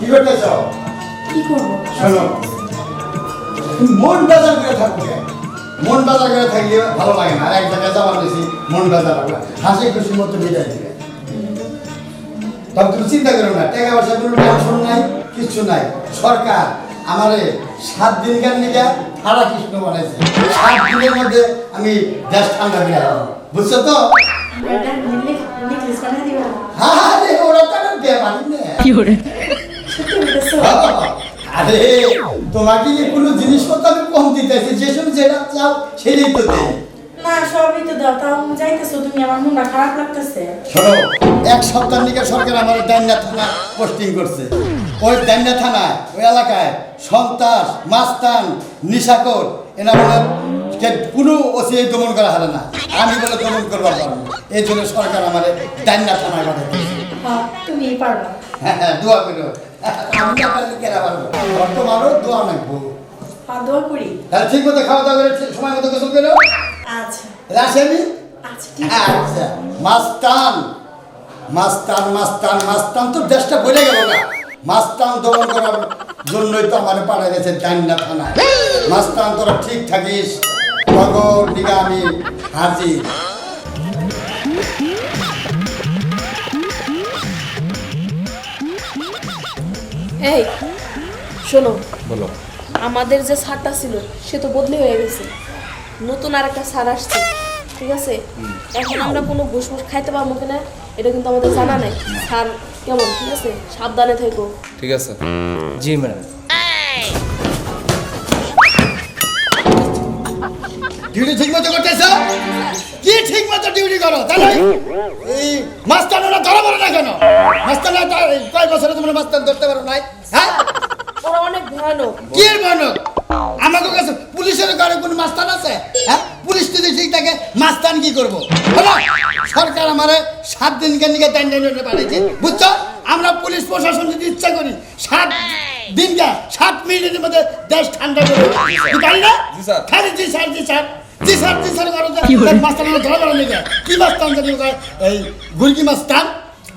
কি করতেছ কি করব? শোনো মন বাজার করে থাকবে। মন বাজার করে থাকলে ভালো লাগে না। আর এক জায়গায় যাওয়ার বেশি মন বাজার রাখবে হাসি খুশি মতো বিদায় দিবে। তবে তুমি চিন্তা করো না টাকা পয়সা কোনো টেনশন নাই কিচ্ছু নাই। সরকার আমারে সাত দিন গান নিকা হারা কৃষ্ণ বানাইছে? সাত দিনের মধ্যে আমি দেশ ঠান্ডা বিয়ে বুঝছ তো? হ্যাঁ রে ওরা তো একটা বিয়ে পারি না আরে তোমাকে জিনিসপত্র আমি কম দিতেছি যেটা চাও সেটাই তো দেই না সবই তো দাও তাও যাইতেছো তুমি আমার মনটা খারাপ লাগতেছে। শোনো এক সপ্তাহ নিকে সরকার আমার দান্যা থানা পোস্টিং করছে। ওই দান্যা থানায় ওই এলাকায় সন্ত্রাস মাস্তান নিশাকর এনা বলে কে কোনো ওসি দমন করা হারে না। আমি বলে দমন করবার পারব এই জন্য সরকার আমার থানায় পাঠায় দিয়েছে। হ্যাঁ তুমি পারবা। হ্যাঁ হ্যাঁ দোয়া করো। বর্তমানও দোয়া নাকবো হ্যাঁ দোয়া করি? তাহলে ঠিক মতো খাওয়া দাওয়া করে সময় মতো গোসল করো আচ্ছা। রাসেনি আচ্ছা ঠিক আছে। আচ্ছা মাস্তান। মাস্তান মাস্তান মাস্তান তো দেশটা বলে গেল না। মাস্তান দমন করার জন্যই তো আমার পাড়া গেছে ডান্ডা থানা। মাস্তান তোরা ঠিক থাকিস। হাজির এই শোনো। বলো। আমাদের যে সারটা ছিল সে তো বদলি হয়ে গেছে। নতুন আর একটা সার আসছে ঠিক আছে? এখন আমরা কোনো ঘুষ মুষ খাইতে পারব কিনা এটা কিন্তু আমাদের জানা নাই। সার কেমন ঠিক আছে? সাবধানে থেকো। ঠিক আছে। জি ম্যাডাম। ডিউটি ঠিক মতো করতেছ? কি ঠিক মতো ডিউটি করো? তাহলে এই মাস্তানরা ধরা পড়ে না কেন? মাস্তানরা কয় বছরে তোমরা মাস্তান ধরতে পারো নাই? হ্যাঁ? ওরা অনেক ভয়ানক। কি মানব আমাকে কাছে পুলিশের ঘরে কোনো মাস্তান আছে? হ্যাঁ? পুলিশ যদি ঠিক থাকে মাস্তান কি করব? হলো সরকার আমারে সাত দিন কেন নিকে টাইম টাইম পাঠিয়েছে। বুঝছ? আমরা পুলিশ প্রশাসন যদি ইচ্ছা করি সাত দিন যা সাত মিনিটের মধ্যে দেশ ঠান্ডা করে পারি না? জি স্যার। খালি জি স্যার জি স্যার। জি স্যার জি স্যার করো আমরা ধরা ধরা নিয়ে কি মাস্তান জানি ওখানে এই গুরগি মাস্তান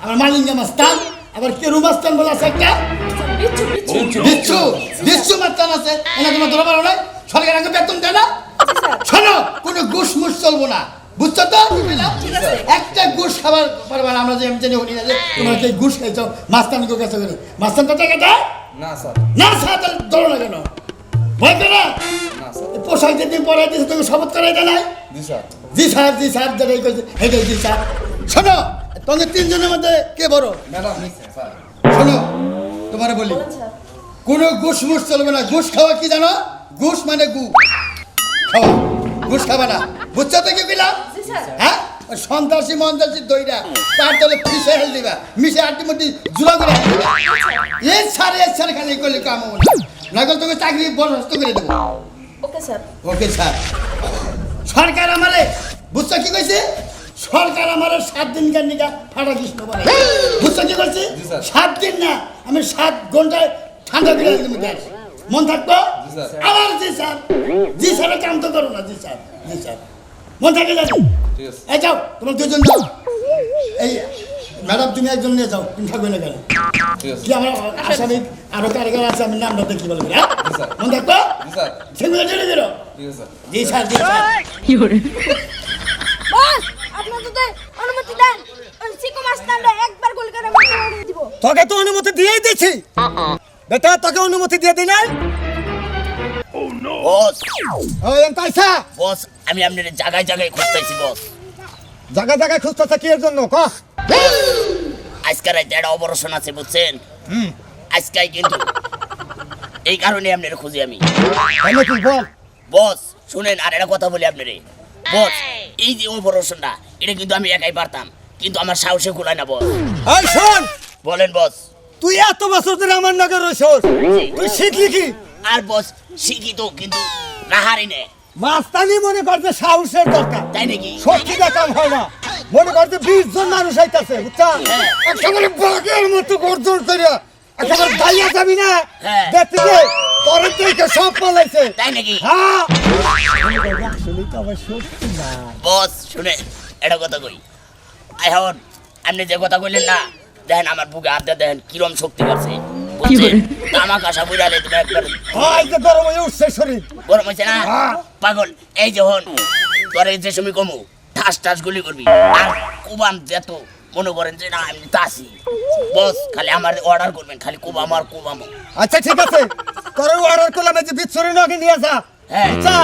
আমার মালিঙ্গা মাস্তান আবার কেরু মাস্তান বলে আছে একটা। দিচ্ছু দিচ্ছু মাত্রান আছে। এনা তোমার ধরা পারো নাই? সরকার আগে বেতন দেয় না? শোনো কোনো ঘুষ মুষ চলবো না। বুঝছ তো? একটা ঘুষ খাবার পারবে না আমরা যে আমি জানি হনি না যে তোমরা যে ঘুষ খাইছো মাস্তান কাছে করে মাস্তান তো টাকা দেয়? না স্যার। না স্যার তাহলে ধরো না কেন। ভয় না না? স্যার এই পোশাক যেদিন পরে দিয়েছে তোকে শপথ করাই দেয় নাই? জি স্যার। জি স্যার জি স্যার যেটাই করছে জি স্যার। শোনো তোমাদের তিনজনের মধ্যে কে বড়? ম্যাডাম শোনো তোমার বলি কোনো ঘুষ মুষ চলবে না। ঘুষ খাওয়া কি জানো? ঘুষ মানে গু। খাওয়া। ঘুষ খাবা না। বুঝছ তো কি পেলাম জি স্যার। হ্যাঁ? সন্ত্রাসী মন্ত্রাসী দইরা তার তলে ফিসে হেল দিবা। মিশে আটটি মধ্যে জুলা করে হেল দিবা। এ ছাড় এ ছাড় খালি করলে কাম হবে না। নকল তোকে চাকরি বরখাস্ত করে দেবো। Okay sir. Okay sir. সরকার আমারে বুঝছ কি কইছে? সরকার আমারে সাত দিন কার নিকা ফাটা কৃষ্ণ বলে। বুঝছ কি করছে। সাত দিন না আমি সাত ঘন্টায় ঠান্ডা করে একদম গ্যাস মন থাকব? জি, স্যার। আবার জি স্যার। জি স্যারের কাম তো করো না। জি স্যার। জি স্যার। মন থাকে যাবে? এই যাও তোমার দুজন যাও। এই ম্যাডাম তুমি একজন নিয়ে যাও তুমি থাকবে না কেন ঠিক আছে। কি আমার আসামি? আরও কারিগর আছে আমি নামটা দেখি বলব হ্যাঁ। মন জি স্যার। সেগুলো জি স্যার। জি স্যার বস আপনার যদি অনুমতি দেন। একবার গোল করে দিব। তোকে তো অনুমতি দিয়েই দিছি বেটা তোকে অনুমতি দিয়ে দিই নাই? বস। ওই এন্তাইসা বস আমি আপনার জায়গায় জায়গায় খুঁজতেছি বস। জায়গা জায়গায় খুঁজতেছে কি এর জন্য ক? আজকে রাতে একটা অপারেশন আছে বুঝছেন? হুম। আজকাই কিন্তু। এই কারণে আপনার খুঁজি আমি। তাই নাকি বল? বস শুনেন আর একটা কথা বলি আপনারে। বস এই যে অপারেশনটা এটা কিন্তু আমি একাই পারতাম কিন্তু আমার সাহসে কুলায় না বস। এই শোন! বলেন বস। তুই এত বছর ধরে আমার নগর রইছস তুই শিখলি কি? আর বস শিক্ষিত কিন্তু রাহারি নে মাস্তানি মনে করতে সাহসের দরকার। তাই নাকি? শক্তি দেখাম হয় না। মনে করতে বিশ জন মানুষ আইতাছে বুঝছা? হ্যাঁ। একেবারে বাঘের মতো গর্জন করে একেবারে দাইয়া যাবি না? হ্যাঁ। দেখতে যে তোর থেকে সব পালাইছে। তাই নাকি? হ্যাঁ আসলে তো আমার সত্যি না। বস শুনে এটা কথা কই। এখন আপনি যে কথা কইলেন না দেখেন আমার বুকে হাত দিয়ে দেখেন কিরম শক্তি পাচ্ছে তামাক আশা বুঝালে তুমি একবার। যে গরম হয়ে উঠছে শরীর। গরম হয়েছে না? হ্যাঁ। পাগল এই যখন তোর এই যে সময় কমু ঠাস ঠাস গুলি করবি। আর কুবান যেত মনে করেন যে না আমি তাসি বস খালি আমার অর্ডার করবেন খালি কুবাম আর কুবামো আচ্ছা ঠিক আছে। তোর অর্ডার করলাম এই যে বিচ্ছুরি নগে নিয়ে যা। হ্যাঁ। আচ্ছা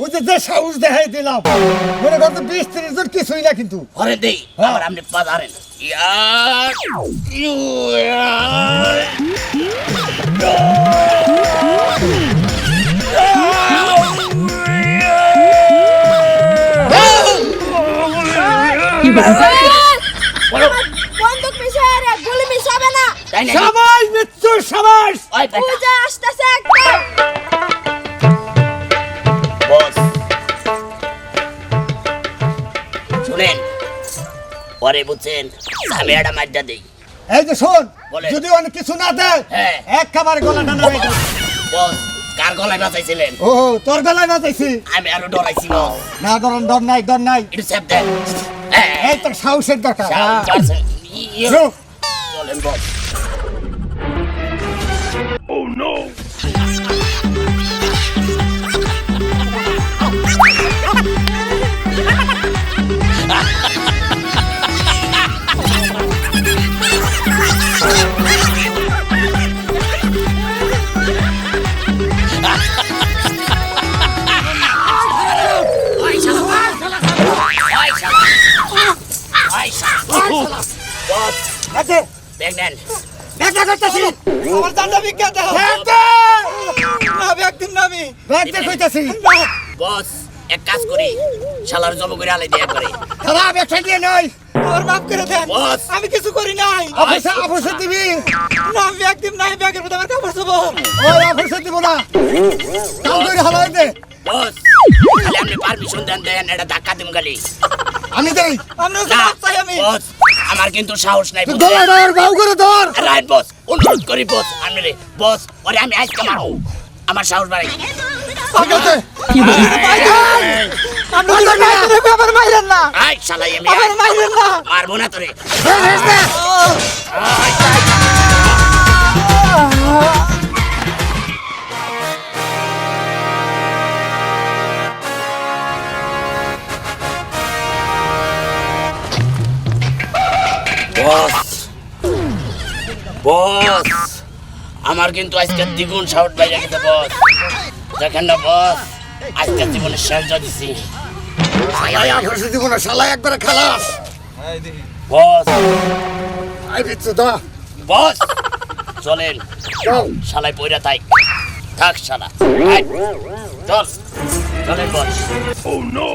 ওই যে যে সাহস দেখাই দিলাম। মনে কর তো বিশ তিরিশ জন কিছুই না কিন্তু। ঘরে দেই। আবার আপনি সবাই মৃত্যুর সবাই পূজা আসতেছে পরে বুঝছেন? আমি একটা দেই। এই যে শোন যদি অনেক কিছু না দেয় হ্যাঁ। এক খাবার গলা টানা। বস কার গলায় বাঁচাইছিলেন ও তোর গলায় বাঁচাইছি আমি আরও ডরাইছি না ডর নাই ডর নাই। একটু স্যাপ দেন। হ্যাঁ। এই তোর সাহসের দরকার। চলেন বস। দেখা করতেছি আমার জানটা বিজ্ঞান দাও। আমি ব্যাগ দে কইতাছি বস এক কাজ করি শালার জব করে আলাই দিয়ে করে। খারাপ একটা দিয়ে নই আমার মাফ করে দেন। বস। আমি কিছু করি নাই। অবশ্য অবশ্য দিবি? না আমি দিব নাই ব্যাগের মধ্যে আমার কাপড় সব ওই অবশ্য দিব না। কাল করে হালাই দে। বস। খালি আপনি পারমিশন দেন দেন এটা ধাক্কা দিম খালি আমি দেই। আমরা বস আমার কিন্তু সাহস নাই ধর ধর বাউ করে ধর। রাইট বস অনুরোধ করি বস আমি রে বস ওরে আমি আজকে মারো আমার সাহস বাড়াই। আবার মাইরেন না আই শালাই আমি আবার মাইরেন না। মারবো না তোরে। বস। বস। আমার কিন্তু আজকে দ্বিগুণ সাউট বাইরে গেছে বস। দেখেন না বস। আজকে জীবনে শেষ যা দিছি। শালাই অবশ্য দিব না শালাই একবারে খালাস। বস। আই বিচ্ছু দা বস। চলেন। চল। শালাই পয়রা তাই থাক শালা। চল। চলেন বস। শোনো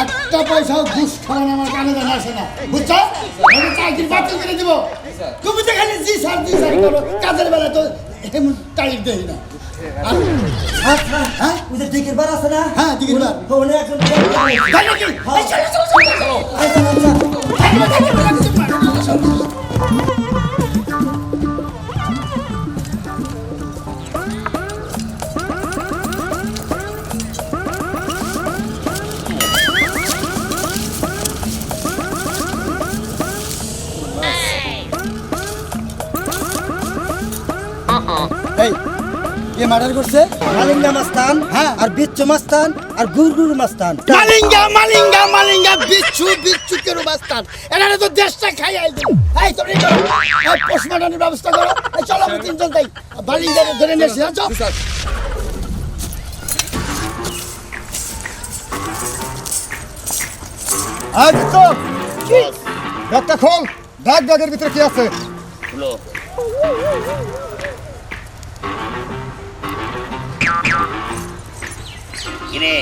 একটা পয়সাও ঘুষ খাওয়ানো আমার কানে জানা আসে না। বুঝছ আমি চাকরি বাতিল করে দিব। তুমি তো খালি জি স্যার জি স্যার করো। কাজের বেলা তো এমন তারিখ দেই না। হ্যাঁ দিকের বার আছে না? হ্যাঁ দিদির বার। ওখানে একজন কে মার্ডার করছে। মালিঙ্গা মাস্তান? হ্যাঁ। আর বিচ্ছু মাস্তান? আর গুরগুর মাস্তান? মালিঙ্গা মালিঙ্গা মালিঙ্গা বিচ্ছু বিচ্ছু কেন বাস্তান এখানে তো দেশটা খাই আইল এই তুমি করো এই পোস্টমর্টমের ব্যবস্থা করো। এই চলো আমরা তিনজন তাই মালিঙ্গা ধরে নিয়ে এসে চল। আই বিচ্ছু ব্যাগটা খোল। ব্যাগ ব্যাগের ভিতরে কি আছে? হলো কিরে?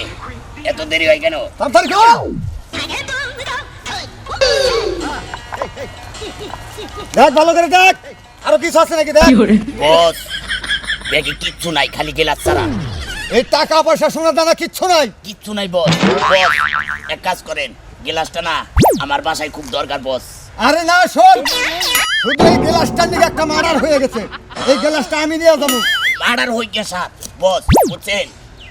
এত দেরি হয় কেন? তাড়াতাড়ি খোল দেখ ভালো করে দেখ। আরও কিছু আছে নাকি দেখ। বস ব্যাগে কিচ্ছু নাই খালি গেলাস ছাড়া। এই টাকা পয়সা সোনা দানা কিচ্ছু নাই। কিচ্ছু নাই বস। বস এক কাজ করেন গেলাসটা না আমার বাসায় খুব দরকার বস। আরে না শোন। শুধু এই গ্লাসটার দিকে একটা মার্ডার হয়ে গেছে। এই গ্লাসটা আমি নিয়ে যাব। মার্ডার হই গে সাথ বস বুঝছেন?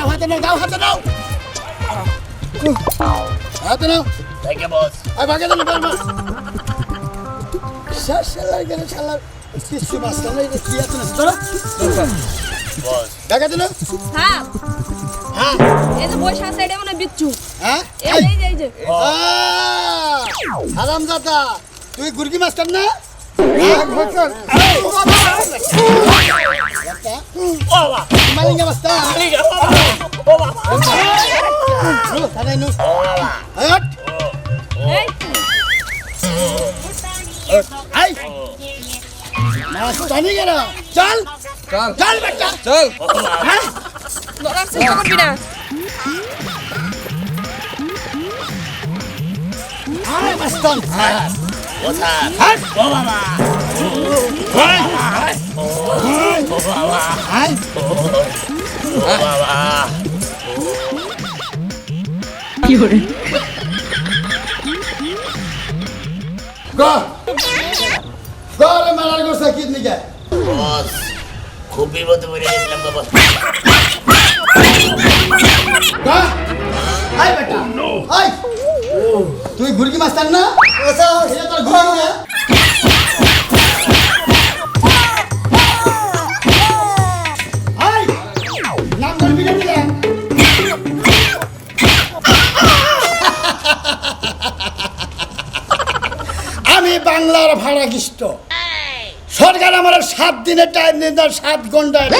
ও এটা হাতে নাও দাও হাতে নাও। হাতে নাও। থেকে বস আই ভাগে দেন বল শালা শালা গেলে শালা কিছু কি আছে না বস হ্যাঁ হ্যাঁ। এই যে বসে আছে এটা মানে বিচ্ছু। হ্যাঁ? এই এই যে, যে তুই গুরগি মাস্টার না? চল চল বেটা চল করবি না আয় মাস্টার ও স্যার ও বাবা আয় ও বাবা গো গো রে মারার গোসা কি নিকে বস খুব বিপদে পড়ে বেটা। আয় তুই গুরগি মাস্টার না? আচ্ছা। এটা তোর গুরগি না? আমি বাংলার ভাড়াগিষ্ট। সরকার আমার সাত দিনের টাইম দিন সাত ঘন্টায়